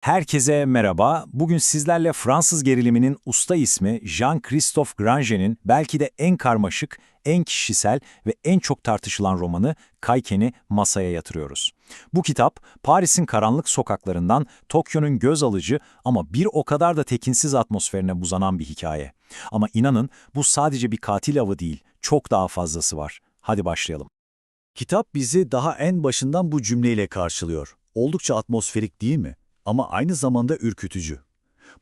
Herkese merhaba. Bugün sizlerle Fransız geriliminin usta ismi Jean-Christophe Granger'in belki de en karmaşık, en kişisel ve en çok tartışılan romanı Kayken'i masaya yatırıyoruz. Bu kitap, Paris'in karanlık sokaklarından Tokyo'nun göz alıcı ama bir o kadar da tekinsiz atmosferine uzanan bir hikaye. Ama inanın bu sadece bir katil avı değil, çok daha fazlası var. Hadi başlayalım. Kitap bizi daha en başından bu cümleyle karşılıyor. Oldukça atmosferik değil mi? Ama aynı zamanda ürkütücü.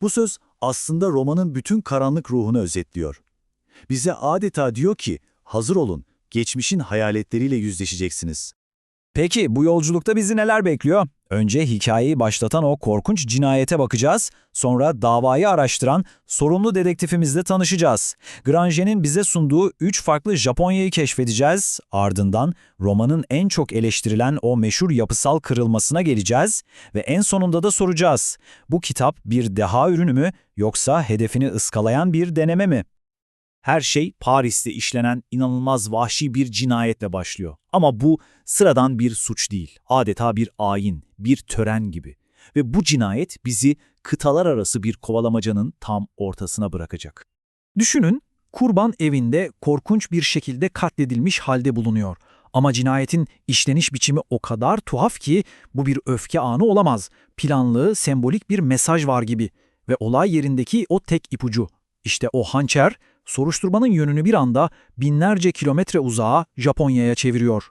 Bu söz aslında romanın bütün karanlık ruhunu özetliyor. Bize adeta diyor ki, hazır olun, geçmişin hayaletleriyle yüzleşeceksiniz. Peki bu yolculukta bizi neler bekliyor? Önce hikayeyi başlatan o korkunç cinayete bakacağız, sonra davayı araştıran sorumlu dedektifimizle tanışacağız. Granger'in bize sunduğu üç farklı Japonya'yı keşfedeceğiz, ardından romanın en çok eleştirilen o meşhur yapısal kırılmasına geleceğiz ve en sonunda da soracağız. Bu kitap bir deha ürünü mü yoksa hedefini ıskalayan bir deneme mi? Her şey Paris'te işlenen inanılmaz vahşi bir cinayetle başlıyor. Ama bu sıradan bir suç değil. Adeta bir ayin, bir tören gibi. Ve bu cinayet bizi kıtalar arası bir kovalamacanın tam ortasına bırakacak. Düşünün, kurban evinde korkunç bir şekilde katledilmiş halde bulunuyor. Ama cinayetin işleniş biçimi o kadar tuhaf ki bu bir öfke anı olamaz. Planlı, sembolik bir mesaj var gibi. Ve olay yerindeki o tek ipucu. İşte o hançer, soruşturmanın yönünü bir anda binlerce kilometre uzağa Japonya'ya çeviriyor.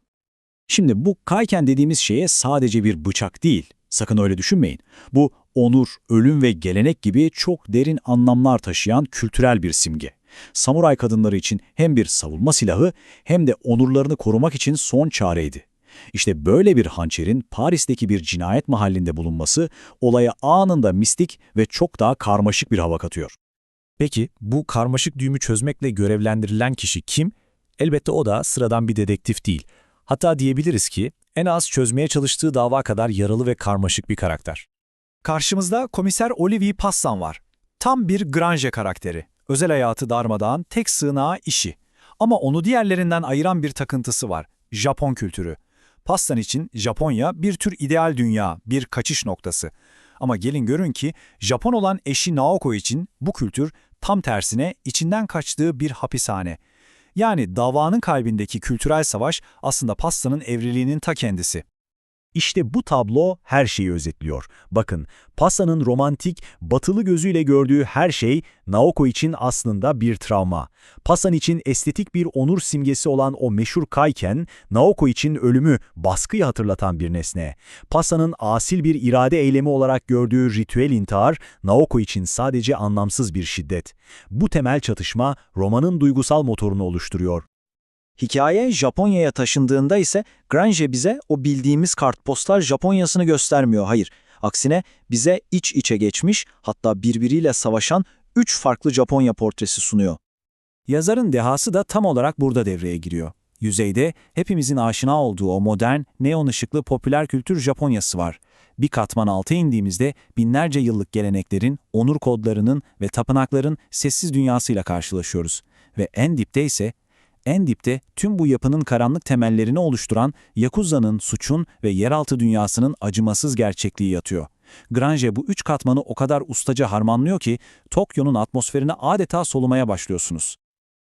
Şimdi bu Kayken dediğimiz şeye sadece bir bıçak değil, sakın öyle düşünmeyin. Bu onur, ölüm ve gelenek gibi çok derin anlamlar taşıyan kültürel bir simge. Samuray kadınları için hem bir savunma silahı hem de onurlarını korumak için son çareydi. İşte böyle bir hançerin Paris'teki bir cinayet mahallinde bulunması olaya anında mistik ve çok daha karmaşık bir hava katıyor. Peki bu karmaşık düğümü çözmekle görevlendirilen kişi kim? Elbette o da sıradan bir dedektif değil. Hatta diyebiliriz ki en az çözmeye çalıştığı dava kadar yaralı ve karmaşık bir karakter. Karşımızda komiser Olivier Passan var. Tam bir Granger karakteri. Özel hayatı darmadağın, tek sığınağı işi. Ama onu diğerlerinden ayıran bir takıntısı var. Japon kültürü. Passan için Japonya bir tür ideal dünya, bir kaçış noktası. Ama gelin görün ki Japon olan eşi Naoko için bu kültür tam tersine içinden kaçtığı bir hapishane. Yani davanın kalbindeki kültürel savaş aslında Passan'ın evriliğinin ta kendisi. İşte bu tablo her şeyi özetliyor. Bakın, Passa'nın romantik, batılı gözüyle gördüğü her şey Naoko için aslında bir travma. Passan için estetik bir onur simgesi olan o meşhur Kayken, Naoko için ölümü, baskıyı hatırlatan bir nesne. Passa'nın asil bir irade eylemi olarak gördüğü ritüel intihar, Naoko için sadece anlamsız bir şiddet. Bu temel çatışma romanın duygusal motorunu oluşturuyor. Hikaye Japonya'ya taşındığında ise Granger bize o bildiğimiz kartpostal Japonya'sını göstermiyor, hayır. Aksine bize iç içe geçmiş, hatta birbiriyle savaşan üç farklı Japonya portresi sunuyor. Yazarın dehası da tam olarak burada devreye giriyor. Yüzeyde hepimizin aşina olduğu o modern, neon ışıklı popüler kültür Japonyası var. Bir katman alta indiğimizde binlerce yıllık geleneklerin, onur kodlarının ve tapınakların sessiz dünyasıyla karşılaşıyoruz. Ve en dipte ise en dipte tüm bu yapının karanlık temellerini oluşturan Yakuza'nın, suçun ve yeraltı dünyasının acımasız gerçekliği yatıyor. Granger bu üç katmanı o kadar ustaca harmanlıyor ki Tokyo'nun atmosferine adeta solumaya başlıyorsunuz.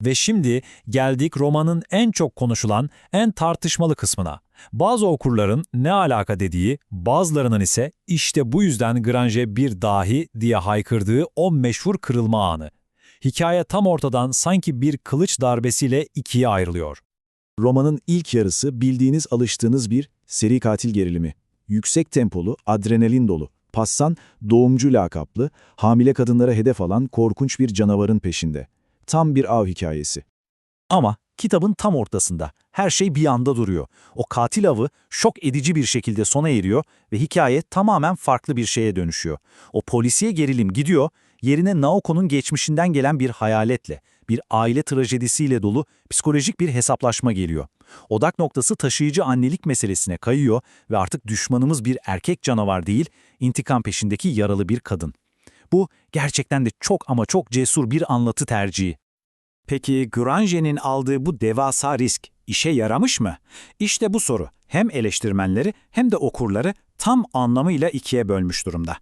Ve şimdi geldik romanın en çok konuşulan, en tartışmalı kısmına. Bazı okurların ne alaka dediği, bazılarının ise işte bu yüzden Granger bir dahi diye haykırdığı o meşhur kırılma anı. Hikaye tam ortadan sanki bir kılıç darbesiyle ikiye ayrılıyor. Romanın ilk yarısı bildiğiniz alıştığınız bir seri katil gerilimi. Yüksek tempolu, adrenalin dolu. Passan, doğumcu lakaplı, hamile kadınlara hedef alan korkunç bir canavarın peşinde. Tam bir av hikayesi. Ama kitabın tam ortasında her şey bir anda duruyor. O katil avı şok edici bir şekilde sona eriyor ve hikaye tamamen farklı bir şeye dönüşüyor. O polisiye gerilim gidiyor, yerine Naoko'nun geçmişinden gelen bir hayaletle, bir aile trajedisiyle dolu psikolojik bir hesaplaşma geliyor. Odak noktası taşıyıcı annelik meselesine kayıyor ve artık düşmanımız bir erkek canavar değil, intikam peşindeki yaralı bir kadın. Bu gerçekten de çok ama çok cesur bir anlatı tercihi. Peki Granger'in aldığı bu devasa risk işe yaramış mı? İşte bu soru hem eleştirmenleri hem de okurları tam anlamıyla ikiye bölmüş durumda.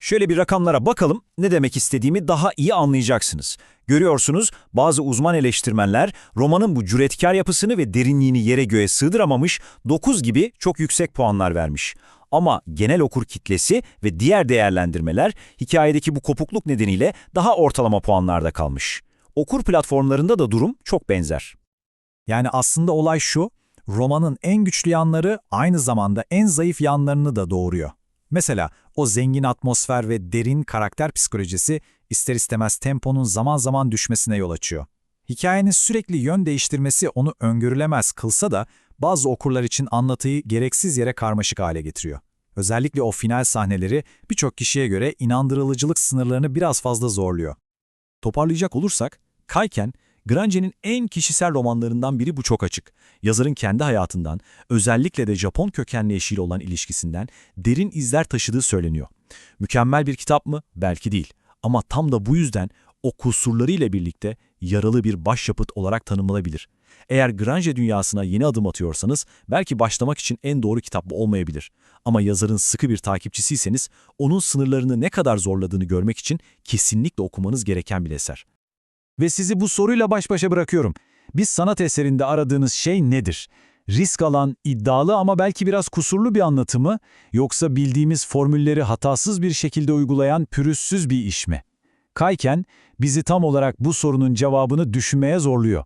Şöyle bir rakamlara bakalım, ne demek istediğimi daha iyi anlayacaksınız. Görüyorsunuz, bazı uzman eleştirmenler romanın bu cüretkar yapısını ve derinliğini yere göğe sığdıramamış, 9 gibi çok yüksek puanlar vermiş. Ama genel okur kitlesi ve diğer değerlendirmeler hikayedeki bu kopukluk nedeniyle daha ortalama puanlarda kalmış. Okur platformlarında da durum çok benzer. Yani aslında olay şu, romanın en güçlü yanları aynı zamanda en zayıf yanlarını da doğuruyor. Mesela o zengin atmosfer ve derin karakter psikolojisi ister istemez temponun zaman zaman düşmesine yol açıyor. Hikayenin sürekli yön değiştirmesi onu öngörülemez kılsa da bazı okurlar için anlatıyı gereksiz yere karmaşık hale getiriyor. Özellikle o final sahneleri birçok kişiye göre inandırılıcılık sınırlarını biraz fazla zorluyor. Toparlayacak olursak, Kayken, Grange'nin en kişisel romanlarından biri bu çok açık. Yazarın kendi hayatından, özellikle de Japon kökenli eşiyle olan ilişkisinden derin izler taşıdığı söyleniyor. Mükemmel bir kitap mı? Belki değil. Ama tam da bu yüzden o kusurlarıyla birlikte yaralı bir başyapıt olarak tanımlanabilir. Eğer Grange dünyasına yeni adım atıyorsanız belki başlamak için en doğru kitap bu olmayabilir. Ama yazarın sıkı bir takipçisiyseniz onun sınırlarını ne kadar zorladığını görmek için kesinlikle okumanız gereken bir eser. Ve sizi bu soruyla baş başa bırakıyorum. Bir sanat eserinde aradığınız şey nedir? Risk alan, iddialı ama belki biraz kusurlu bir anlatımı, yoksa bildiğimiz formülleri hatasız bir şekilde uygulayan pürüzsüz bir iş mi? Kayken bizi tam olarak bu sorunun cevabını düşünmeye zorluyor.